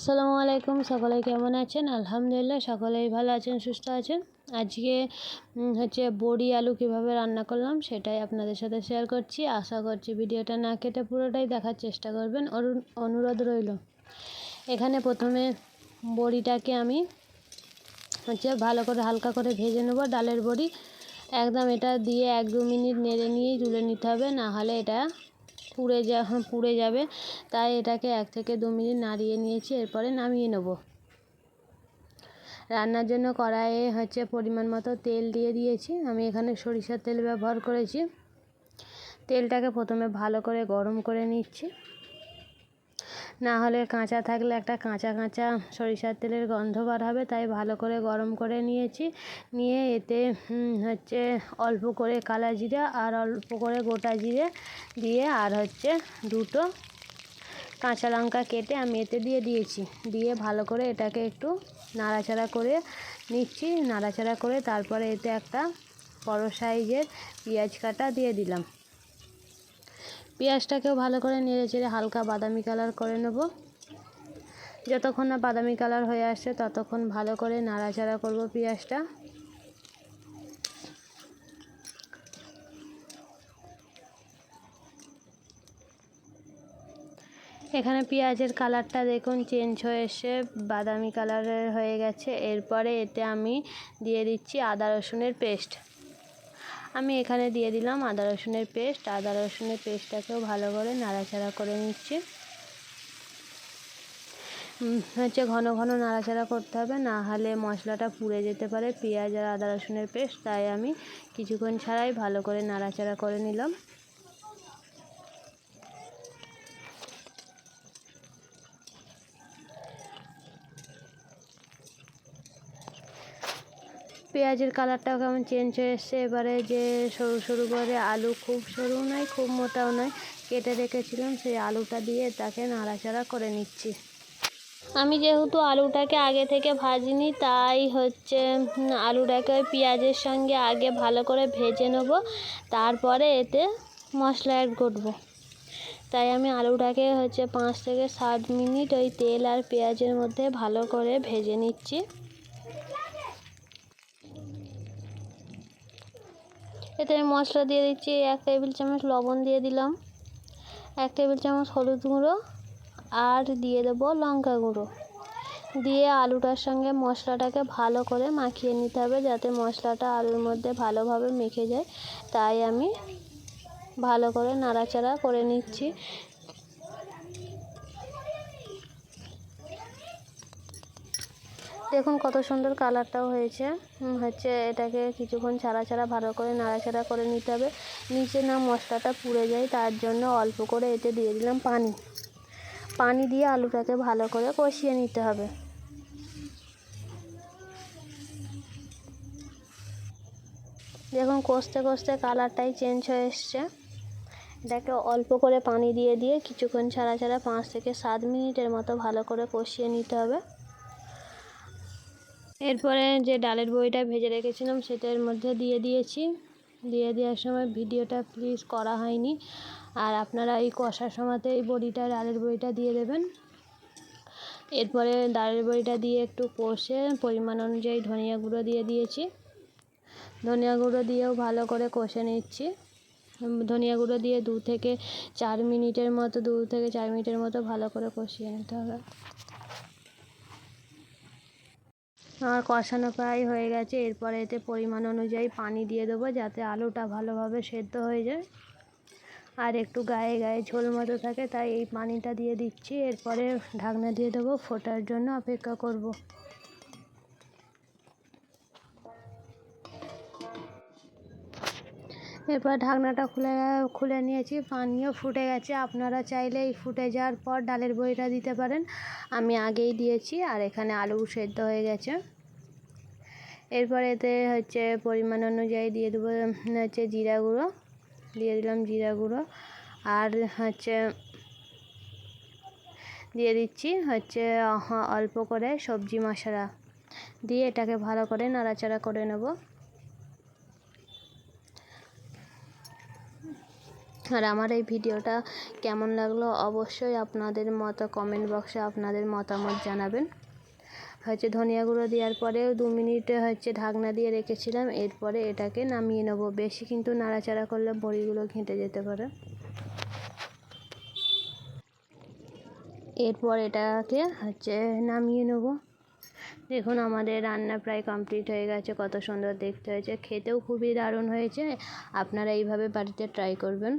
আসসালামু আলাইকুম সকলে কেমন আছেন? আলহামদুলিল্লাহ, সকলেই ভালো আছেন, সুস্থ আছেন। আজকে হচ্ছে বড়ি আলু কীভাবে রান্না করলাম সেটাই আপনাদের সাথে শেয়ার করছি। আশা করছি ভিডিওটা না কেটে পুরোটাই দেখার চেষ্টা করবেন। অনুরোধ রইল। এখানে প্রথমে বড়িটাকে আমি হচ্ছে ভালো করে হালকা করে ভেজে নেব ডালের বড়ি। একদম এটা দিয়ে এক দু মিনিট নেড়ে নিয়েই তুলে নিতে হবে, না হলে এটা পুড়ে যা হ্যাঁ, পুড়ে যাবে। তাই এটাকে এক থেকে দু মিনিট নাড়িয়ে নিয়েছি এরপরে নামিয়ে নেব। রান্নার জন্য কড়াইয়ে হচ্ছে পরিমাণ মতো তেল দিয়ে দিয়েছি। আমি এখানে সরিষার তেল ব্যবহার করেছি। তেলটাকে প্রথমে ভালো করে গরম করে নিচ্ছি। না হলে কাঁচা থাকলে একটা কাঁচা কাঁচা সরিষার তেলের গন্ধ বার হবে, তাই ভালো করে গরম করে নিয়েছি। নিয়ে এতে হচ্ছে অল্প করে কালা জিরা আর অল্প করে গোটা জিরে দিয়ে আর হচ্ছে দুটো কাঁচা লঙ্কা কেটে আমি এতে দিয়ে দিয়েছি। দিয়ে ভালো করে এটাকে একটু নাড়াচাড়া করে নিচ্ছি। নাড়াচাড়া করে তারপরে এতে একটা বড় সাইজের পেঁয়াজ কাটা দিয়ে দিলাম। পেঁয়াজটাকেও ভালো করে নেড়ে চেড়ে হালকা বাদামি কালার করে নেব। যতক্ষণ না বাদামি কালার হয়ে আসছে, ততক্ষণ ভালো করে নাড়াচাড়া করব পেঁয়াজটা। এখানে পেঁয়াজের কালারটা দেখুন চেঞ্জ হয়ে এসে বাদামি কালারের হয়ে গেছে। এরপরে এতে আমি দিয়ে দিচ্ছি আদা রসুনের পেস্ট। আমি এখানে দিয়ে দিলাম আদা রসুনের পেস্ট। আদা রসুনের পেস্টটাকেও ভালো করে নাড়াচাড়া করে নিচ্ছি। হচ্ছে ঘন ঘন নাড়াচাড়া করতে হবে, না হলে মশলাটা পুড়ে যেতে পারে পেঁয়াজ আর আদা রসুনের পেস্ট, তাই আমি কিছুক্ষণ ছাড়াই ভালো করে নাড়াচাড়া করে নিলাম। পেঁয়াজের কালারটাও কেমন চেঞ্জ হয়ে এসছে? এবারে যে সরু সরু করে আলু খুব সরু নয়, খুব মোটাও নয়। কেটে রেখেছিলাম, সেই আলুটা দিয়ে তাকে নাড়াচাড়া করে নিচ্ছি। আমি যেহেতু আলুটাকে আগে থেকে ভাজিনি, তাই হচ্ছে আলুটাকে ওই পেঁয়াজের সঙ্গে আগে ভালো করে ভেজে নেব। তারপরে এতে মশলা অ্যাড করব। তাই আমি আলুটাকে হচ্ছে পাঁচ থেকে সাত মিনিট ওই তেল আর পেঁয়াজের মধ্যে ভালো করে ভেজে নিচ্ছি। এতে আমি মশলা দিয়ে দিচ্ছি, এক টেবিল চামচ লবণ দিয়ে দিলাম, এক টেবিল চামচ হলুদ গুঁড়ো আর দিয়ে দেবো লঙ্কা গুঁড়ো। দিয়ে আলুটার সঙ্গে মশলাটাকে ভালো করে মাখিয়ে নিতে হবে যাতে মশলাটা আলুর মধ্যে ভালোভাবে মেখে যায়। তাই আমি ভালো করে নাড়াচাড়া করে নিচ্ছি। দেখুন কত সুন্দর কালারটাও হয়েছে। হচ্ছে এটাকে কিছুক্ষণ ছাড়া ছাড়া ভালো করে নাড়াচাড়া করে নিতে হবে। নিচে না মশলাটা পুড়ে যায়, তার জন্য অল্প করে এতে দিয়ে দিলাম পানি। পানি দিয়ে আলুটাকে ভালো করে কষিয়ে নিতে হবে। দেখুন কষতে কষতে কালারটাই চেঞ্জ হয়ে এসছে। এটাকে অল্প করে পানি দিয়ে দিয়ে কিছুক্ষণ ছাড়া ছাড়া পাঁচ থেকে সাত মিনিটের মতো ভালো করে কষিয়ে নিতে হবে। এরপরে যে ডালের বড়িটা ভেজে রেখেছিলাম সেটার মধ্যে দিয়ে দিয়েছি। দিয়ে দেওয়ার সময় ভিডিওটা প্লিজ করা হয়নি। আর আপনারা এই কষার সময়তে এই বড়িটা, ডালের বড়িটা দিয়ে দেবেন। এরপরে ডালের বড়িটা দিয়ে একটু কষে পরিমাণ অনুযায়ী ধনিয়া গুঁড়ো দিয়ে দিয়েছি। ধনিয়া গুঁড়ো দিয়েও ভালো করে কষে নিচ্ছি। ধনিয়া গুঁড়ো দিয়ে দু থেকে চার মিনিটের মতো, দু থেকে চার মিনিটের মতো ভালো করে কষিয়ে নিতে হবে। আমার কষানো প্রায় হয়ে গেছে। এরপরে এতে পরিমাণ অনুযায়ী পানি দিয়ে দেবো যাতে আলুটা ভালোভাবে সেদ্ধ হয়ে যায়। আর একটু গায়ে গায়ে ঝোল মতো থাকে, তাই এই পানিটা দিয়ে দিচ্ছি। এরপরে ঢাকনা দিয়ে দেবো, ফোটার জন্য অপেক্ষা করব। এরপর ঢাকনাটা খুলে খুলে নিয়েছি। পানিও ফুটে গেছে। আপনারা চাইলে এই ফুটে যাওয়ার পর ডালের বড়িটা দিতে পারেন। আমি আগেই দিয়েছি আর এখানে আলু সেদ্ধ হয়ে গেছে। এরপর এতে হচ্ছে পরিমাণ অনুযায়ী দিয়ে দেবো হচ্ছে জিরা গুঁড়ো। দিয়ে দিলাম জিরা গুঁড়ো। আর হচ্ছে দিয়ে দিচ্ছি হচ্ছে অল্প করে সবজি মশলা। দিয়ে এটাকে ভালো করে নাড়াচাড়া করে নেব। আর আমার এই ভিডিওটা কেমন লাগল অবশ্যই আপনাদের মতো কমেন্ট বক্সে আপনাদের মতামত জানাবেন। হচ্ছে ধনিয়া গুঁড়ো দেওয়ার পরেও দু মিনিটে হচ্ছে ঢাকনা দিয়ে রেখেছিলাম, এরপরে এটাকে নামিয়ে নেব। বেশি কিন্তু নাড়াচাড়া করলে বড়িগুলো ঘেঁটে যেতে পারে। এরপর এটাকে হচ্ছে নামিয়ে নেব। দেখুন, আমাদের রান্না প্রায় কমপ্লিট হয়ে গেছে, কত সুন্দর দেখতে হয়েছে। খেতেও খুবই দারুণ হয়েছে। আপনারা এইভাবে বাড়িতে ট্রাই করবেন।